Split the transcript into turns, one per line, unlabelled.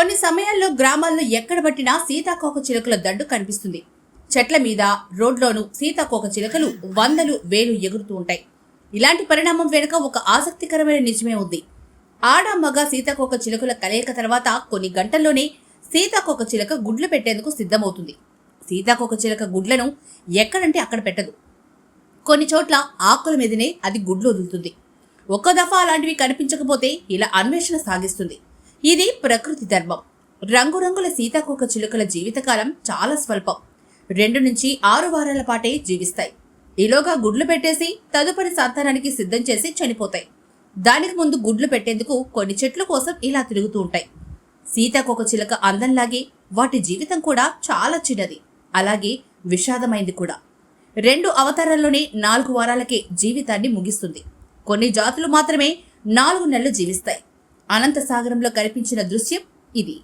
కొన్ని సమయాల్లో గ్రామాల్లో ఎక్కడ పట్టినా సీతాకోక చిలుకల దండు కనిపిస్తుంది. చెట్ల మీద రోడ్లోనూ సీతాకోక చిలుకలు వందలు వేలు ఎగురుతూ ఉంటాయి. ఇలాంటి పరిణామం వెనుక ఒక ఆసక్తికరమైన నిజమే ఉంది. ఆడ మగ సీతాకోక చిలుకల కలయిక తర్వాత కొన్ని గంటల్లోనే సీతాకోక చిలుక గుడ్లు పెట్టేందుకు సిద్ధమవుతుంది. సీతాకోక చిలుక గుడ్లను ఎక్కడంటే అక్కడ పెట్టదు. కొన్ని చోట్ల ఆకుల మీదనే అది గుడ్లు వదులుతుంది. ఒక్క దఫా అలాంటివి కనిపించకపోతే ఇలా అన్వేషణ సాగిస్తుంది. ఇది ప్రకృతి ధర్మం. రంగురంగుల సీతాకోక చిలుకల జీవితకాలం చాలా స్వల్పం. రెండు నుంచి ఆరు వారాల పాటే జీవిస్తాయి. ఈలోగా గుడ్లు పెట్టేసి తదుపరి సంతానానికి సిద్ధం చేసి చనిపోతాయి. దానికి ముందు గుడ్లు పెట్టేందుకు కొన్ని చెట్ల కోసం ఇలా తిరుగుతూ ఉంటాయి. సీతాకోక చిలుక అందంలాగే వాటి జీవితం కూడా చాలా చిన్నది. అలాగే విషాదమైంది కూడా. రెండు అవతారాల్లోనే నాలుగు వారాలకే జీవితాన్ని ముగిస్తుంది. కొన్ని జాతులు మాత్రమే నాలుగు నెలలు జీవిస్తాయి. అనంత సాగరంలో కనిపించిన దృశ్యం ఇది.